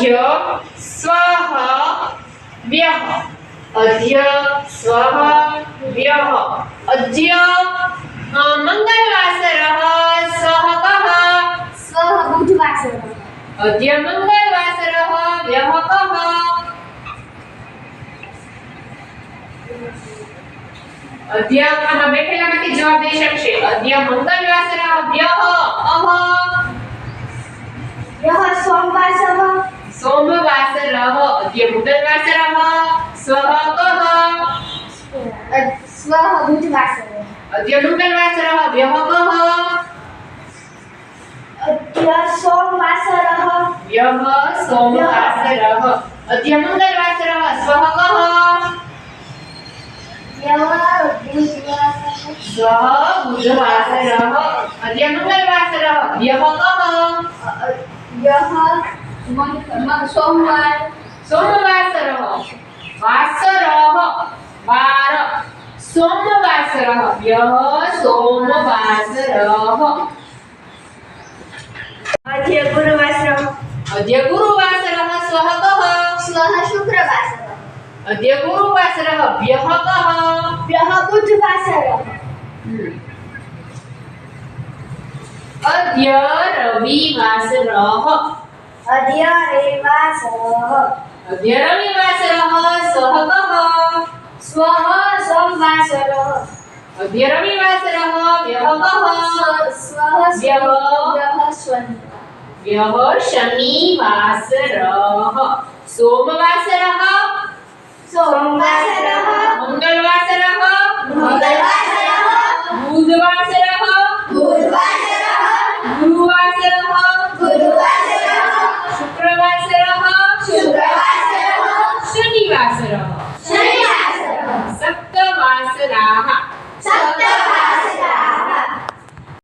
અધ્ય સ્વ વ્યહ અધ્ય સ્વહ વ્યહ અધ્ય મંગળવાસર સ્વ કહ સ્વ બુધવાસર અધ્ય મંગળવાસર વ્યહ કહ અધ્યાત્મના બેઠેલામાંથી જવાબ દઈ શકશે અધ્યા મંગળવાસર અભ્યહ અહ ये भूतवासरः स्वः कः स्वः भूतवासरः अद्य नूतनवासरः व्यः कः अद्य सोमवासरः व्यः सोमवासरः अद्य मङ्गलवासरः स्वः कः श्वः बुधवासरः अद्य मङ्गलवासरः ह्यः कः ह्यः सोमवार। सोमवासरः। वासरः वार। सोमवासरः व्यः सोमवासरः। अद्य गुरुवासरः। अद्य गुरुवासरः स्वः कः स्वः शुक्रवासरः। अद्य गुरुवासरः व्यः कः यः बुधवासरः अद्य रविवासरः। अद्य रविवासरः। सोमवासरः अद्य रविवासरः व्यः कः स्व- स्वः यः यः शनिवार व्यः शनिवासरः सोमवासरः सोमवासरः शनिवासरः शनिवासरः सप्तवासराः सप्त